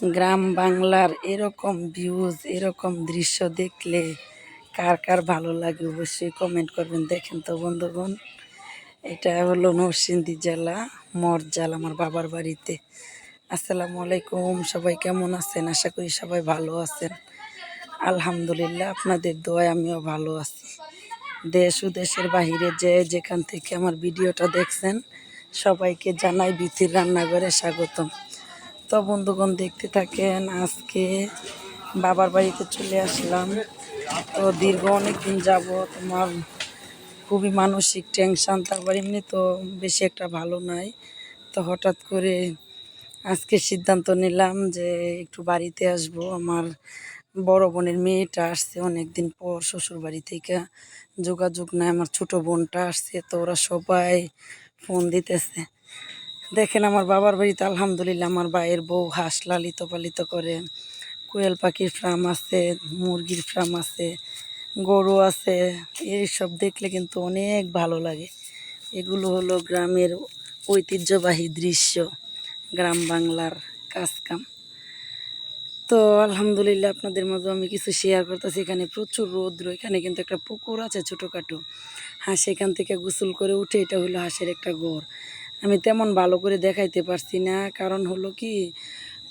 গ্রাম বাংলার এরকম ভিউজ এরকম দৃশ্য দেখলে কার কার ভালো লাগে অবশ্যই কমেন্ট করবেন। দেখেন তো বন্ধুগণ, এটা হলো নরসিংদী জেলা, মরজাল আমার বাবার বাড়িতে। আসসালামু আলাইকুম, সবাই কেমন আছেন? আশা করি সবাই ভালো আছেন। আলহামদুলিল্লাহ, আপনাদের দোয়ায় আমিও ভালো আছি। দেশ ও দেশের বাহিরে যে যেখান থেকে আমার ভিডিওটা দেখছেন, সবাইকে জানাই বিথির রান্নাঘরে স্বাগতম। তো বন্ধুগণ দেখতে থাকেন, আজকে বাবার বাড়িতে চলে আসলাম। তো দীর্ঘ অনেক দিন যাব তোমার খুবই মানসিক টেনশন তারপর এমনি তো বেশি একটা ভালো নাই। তো হঠাৎ করে আজকে সিদ্ধান্ত নিলাম যে একটু বাড়িতে আসব। আমার বড় বোনের মেয়েটা আসছে অনেক দিন পর শ্বশুর বাড়ি থেকে যোগাযোগ নাই। আমার ছোট বোনটা আসছে, তো ওরা সবাই ফোন দিতেছে। দেখেন আমার বাবার বাড়িতে আলহামদুলিল্লাহ আমার ভাইয়ের বউ হাঁস লালিত পালিত করে। কোয়েল পাখির ফার্ম আছে, মুরগির ফার্ম আছে, গরু আছে, এইসব দেখলে কিন্তু অনেক ভালো লাগে। এগুলো হলো গ্রামের ঐতিহ্যবাহী দৃশ্য, গ্রাম বাংলার কাজকাম। তো আলহামদুলিল্লাহ আপনাদের মাঝে আমি কিছু শেয়ার করতেছি। এখানে প্রচুর রৌদ্র, এখানে কিন্তু একটা পুকুর আছে ছোটোখাটো। হাঁস এখান থেকে গোসল করে উঠে এটা হলো হাঁসের একটা ঘর। আমি তেমন ভালো করে দেখাইতে পারছি না। কারণ হলো কি,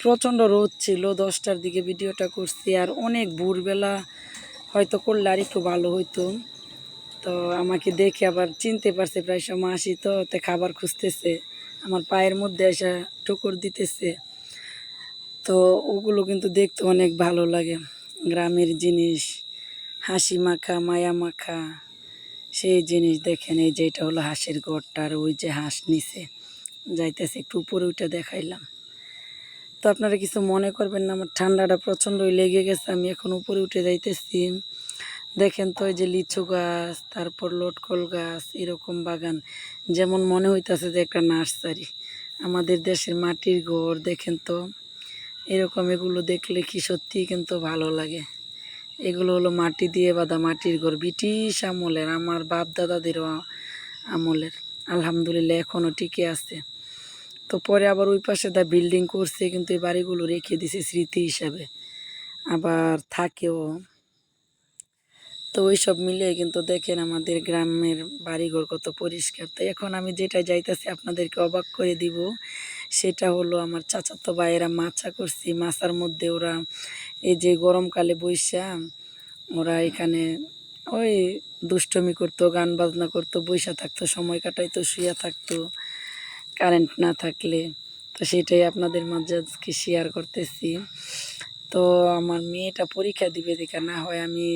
প্রচণ্ড রোদ ছিল, দশটার দিকে ভিডিওটা করছি, আর অনেক ভোরবেলা হয়তো করলে আর একটু ভালো হইতো। তো আমাকে দেখে আবার চিনতে পারছে, প্রায় সময় আসি তো, তে খাবার খুঁজতেছে, আমার পায়ের মধ্যে এসে ঠুকুর দিতেছে। তো ওগুলো কিন্তু দেখতে অনেক ভালো লাগে। গ্রামের জিনিস, হাসি মাখা, মায়া মাখা। সেই জিনিস দেখেন, এই যে এটা হলো হাঁসের ঘরটা আর ওই যে হাঁস নিচে যাইতেছে, একটু উপরে উঠে দেখাইলাম। তো আপনারা কিছু মনে করবেন না, আমার ঠান্ডাটা প্রচণ্ডই লেগে গেছে, আমি এখন উপরে উঠে যাইতেছি। দেখেন তো এই যে লিচু গাছ, তারপর লটকল গাছ, এরকম বাগান। যেমন মনে হইতাছে যে একটা নার্সারি, আমাদের দেশের মাটির ঘর, দেখেন তো। এরকম এগুলো দেখলে কি সত্যি কিন্তু ভালো লাগে। এগুলো হলো মাটি দিয়ে বাঁধা মাটির ঘর, ব্রিটিশ আমলের, আমার বাপ দাদাদেরও আমলের। আলহামদুলিল্লাহ এখনও টিকে আছে। তো পরে আবার ওই পাশে দা বিল্ডিং করছে, কিন্তু এই বাড়িগুলো রেখে দিছে স্মৃতি হিসাবে। আবার থাকেও। তো ওই সব মিলিয়ে কিন্তু দেখেন আমাদের গ্রামের বাড়িঘর কত পরিষ্কার। তো এখন আমি যেটা যাইতেছি আপনাদেরকে অবাক করে দিব সেটা হলো আমার চাচাতো ভাইয়েরা মাছা করছি, মাছার মধ্যে ওরা এই যে গরমকালে বৈশা ওরা এখানে ওই দুষ্টমি করতো, গান বাজনা করতো বৈশা থাকতো, সময় কাটাইতো শুয়ে থাকতো কারেন্ট না থাকলে। তো সেটাই আপনাদের মাঝে আজকে শেয়ার করতেছি। তো আমার মেয়েটা পরীক্ষা দিবে দেখা না হয় আমি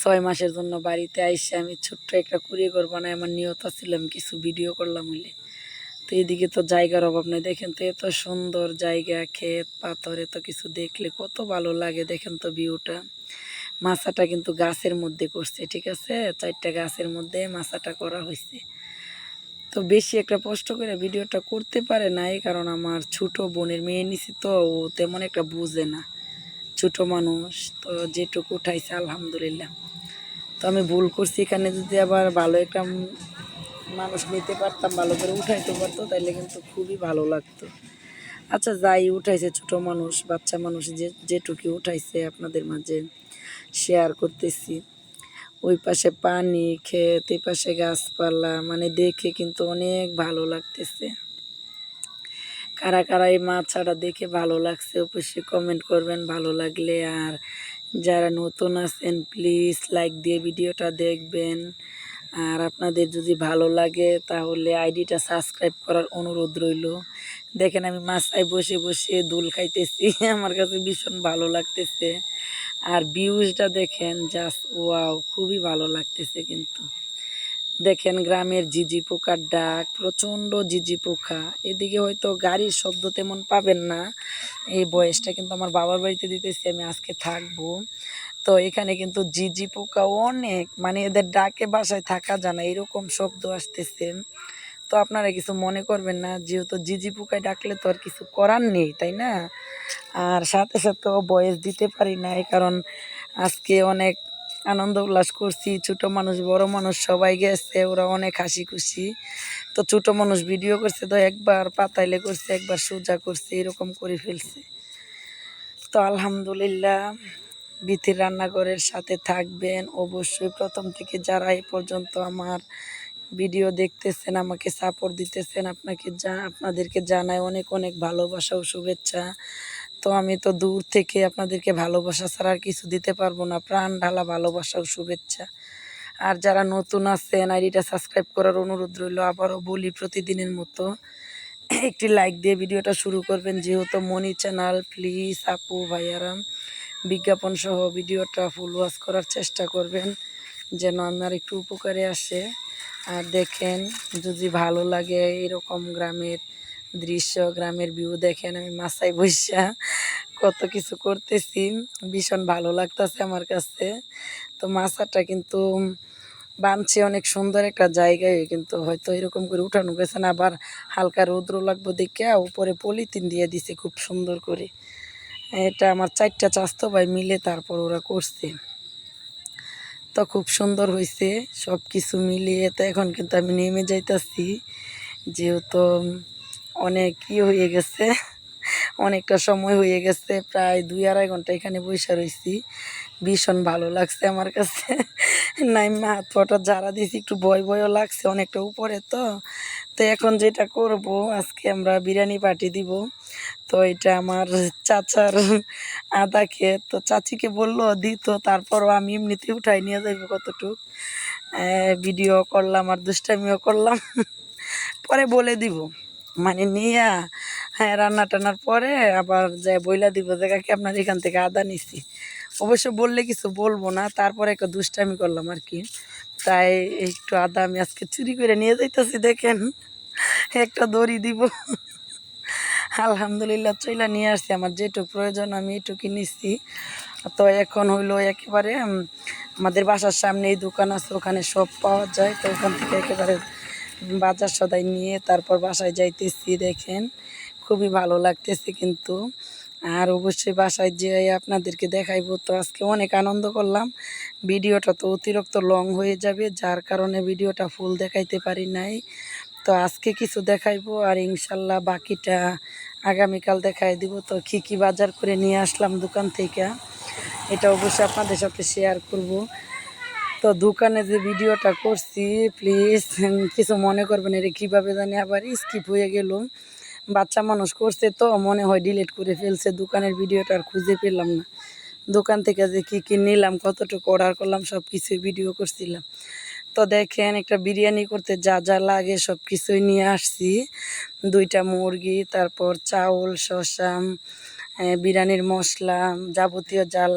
ছয় মাসের জন্য বাড়িতে আইসে আমি ছোট্ট একটা কুড়িয়ে ঘর বানাই, আমার নিয়ত ছিল আমি কিছু ভিডিও করলাম হইলে। তো এদিকে তো জায়গার অভাব নেই। দেখেন তো এত সুন্দর জায়গা, ক্ষেত, পাথর, এত কিছু দেখলে কত ভালো লাগে। দেখেন তো ভিউটা। মাছাটা কিন্তু গাছের মধ্যে করছে, ঠিক আছে? চারটা গাছের মধ্যে মাছাটা করা হয়েছে তো বেশি একটা কষ্ট করে ভিডিওটা করতে পারে নাই, কারণ আমার ছোট বোনের মেয়ে নিছি তো, ও তেমন একটা বুঝে না। ছোট মানুষ, তো যেটুকু উঠাইছে, আলহামদুলিল্লাহ। তো আমি ভুল করছি, এখানে যদি আবার ভালো একটা মানুষ নিতে পারতাম, ভালো করে উঠাইতে পারতো তাহলে কিন্তু খুবই ভালো লাগতো। আচ্ছা যাই উঠাইছে ছোট মানুষ, বাচ্চা মানুষ যে, যেটুকু উঠাইছে আপনাদের মাঝে শেয়ার করতেছি। ওই পাশে পানি, ক্ষেত, এই পাশে গাছপালা মানে দেখে কিন্তু অনেক ভালো লাগতেছে। কারা কারা এই মাছাটা দেখে ভালো লাগছে, অবশ্যই কমেন্ট করবেন, ভালো লাগলে। আর যারা নতুন আছেন প্লিজ লাইক দিয়ে ভিডিওটা দেখবেন। আর আপনাদের যদি ভালো লাগে, তাহলে আইডিটা সাবস্ক্রাইব করার অনুরোধ রইল। দেখেন আমি মাছায় বসে বসে দুল খাইতেছি, আমার কাছে ভীষণ ভালো লাগতেছে। আর ভিউজটা দেখেন জাস্ট ওয়াও খুবই ভালো লাগতেছে কিন্তু। দেখেন গ্রামের জিজি পোকার ডাক, প্রচণ্ড জিজি পোকা। এদিকে হয়তো গাড়ির শব্দ তেমন পাবেন না। এই বয়সটা কিন্তু আমার বাবার বাড়িতে দিতেছি, আমি আজকে থাকব। তো এখানে কিন্তু জিজি পোকা অনেক মানে এদের ডাকে বাসায় থাকা যায় না, এরকম শব্দ আসতেছে। তো আপনারা কিছু মনে করবেন না, যেহেতু জিজি পোকায় ডাকলে তো আর কিছু করার নেই, তাই না? আর সাথে সাথে বয়স দিতে পারি না কারণ আজকে অনেক আনন্দ উল্লাস করছি। ছোট মানুষ, বড় মানুষ সবাই গেছে, ওরা অনেক হাসি খুশি। তো ছোট মানুষ ভিডিও করছে তো একবার, পাতাইলে করছে, একবার সোজা করছে, এরকম করে ফেলছে। তো আলহামদুলিল্লাহ, বিথির রান্নাঘরের সাথে থাকবেন। অবশ্যই প্রথম থেকে যারা এই পর্যন্ত আমার ভিডিও দেখতেছেন, আমাকে সাপোর্ট দিতেছেন, আপনাকে যা আপনাদেরকে জানায় অনেক অনেক ভালোবাসা ও শুভেচ্ছা। তো আমি তো দূর থেকে আপনাদেরকে ভালোবাসা ছাড়া আর কিছু দিতে পারব না। প্রাণ ঢালা ভালোবাসা ও শুভেচ্ছা। আর যারা নতুন আছেন, আইডিটা সাবস্ক্রাইব করার অনুরোধ রইল, আবারও বলি প্রতিদিনের মতো একটি লাইক দিয়ে ভিডিওটা শুরু করবেন। যেহেতু মনি চ্যানেল, প্লিজ আপু ভাইয়ারাম বিজ্ঞাপন সহ ভিডিওটা ফুল ওয়াশ করার চেষ্টা করবেন, যেন আমার একটু উপকারে আসে। আর দেখেন, যদি ভালো লাগে এরকম গ্রামের দৃশ্য, গ্রামের ভিউ দেখেন আমি মাসায় বসা কত কিছু করতেছি, ভীষণ ভালো লাগতেছে আমার কাছে। তো মাছাটা কিন্তু বানছে অনেক সুন্দর একটা জায়গায়, কিন্তু হয়তো এরকম করে উঠানো গেছে না, আবার হালকা রৌদ্র লাগবো দেখে উপরে পলিথিন দিয়ে দিছে খুব সুন্দর করে। এটা আমার চারটা চাস্তো ভাই মিলে তারপর ওরা করছে। তো খুব সুন্দর হয়েছে সব কিছু মিলিয়ে তো এখন কিন্তু আমি নেমে যাইতাছি। যেহেতু অনেক ই হয়ে গেছে। অনেকটা সময় হয়ে গেছে, প্রায় দুই আড়াই ঘণ্টা এখানে বসে রয়েছি ভীষণ ভালো লাগছে আমার কাছে। নাই মা হাত পাটা যারা দিয়েছি একটু ভয় ভয়ও লাগছে, অনেকটা উপরে তো। তো এখন যেটা করব, আজকে আমরা বিরিয়ানি পার্টি দিব। তো এটা আমার চাচার আদা খেয়ে তো চাচিকে বলল দিত তারপরও আমি এমনিতে উঠাই নিয়ে যাইব কতটুক। ভিডিও করলাম আর দুষ্টামিও করলাম। পরে বলে দিব। মানে নিয়া হ্যাঁ রান্না টান্নার পরে আবার যাই বইলা দিব, দেখা কি আপনার এখান থেকে আদা নিছি। অবশ্য বললে কিছু বলব না, তারপরে একটা দুষ্টামি করলাম আর কি। তাই একটু আদা আমি আজকে চুরি করে নিয়ে যাইতেছি, দেখেন। একটা দড়ি দিব। আলহামদুলিল্লাহ, চইলা নিয়ে আসছি, আমার যেটুক প্রয়োজন আমি এটুকু নিচ্ছি তো এখন হইল একেবারে আমাদের বাসার সামনে এই দোকান আছে, ওখানে সব পাওয়া যায়, তো ওখান থেকে একেবারে বাজার সদাই নিয়ে তারপর বাসায় যাইতেছি, দেখেন। খুবই ভালো লাগতেছে কিন্তু। আর অবশ্যই বাসায় যেয়ে আপনাদেরকে দেখাইবো। তো আজকে অনেক আনন্দ করলাম। ভিডিওটা তো অতিরিক্ত লং হয়ে যাবে, যার কারণে ভিডিওটা ফুল দেখাইতে পারি নাই। তো আজকে কিছু দেখাইবো আর ইনশাল্লাহ বাকিটা আগামীকাল দেখাই দিব। তো কী কী বাজার করে নিয়ে আসলাম দোকান থেকে, এটা অবশ্যই আপনাদের সাথে শেয়ার করব। তো দোকানে যে ভিডিওটা করছি প্লিজ কিছু মনে করবেন এটা কীভাবে জানি আবার স্কিপ হয়ে গেল। বাচ্চা মানুষ করছে তো, মনে হয় ডিলিট করে ফেলছে, দোকানের ভিডিওটা আর খুঁজে পেলাম না। দোকান থেকে যে কী কী নিলাম, কতটুকু অর্ডার করলাম সব কিছুই ভিডিও করছিলাম। তো দেখেন, একটা বিরিয়ানি করতে যা যা লাগে সব কিছুই নিয়ে আসছি। দুইটা মুরগি, তারপর চাউল, শসা বিরিয়ানির মশলা, যাবতীয় যা লাগে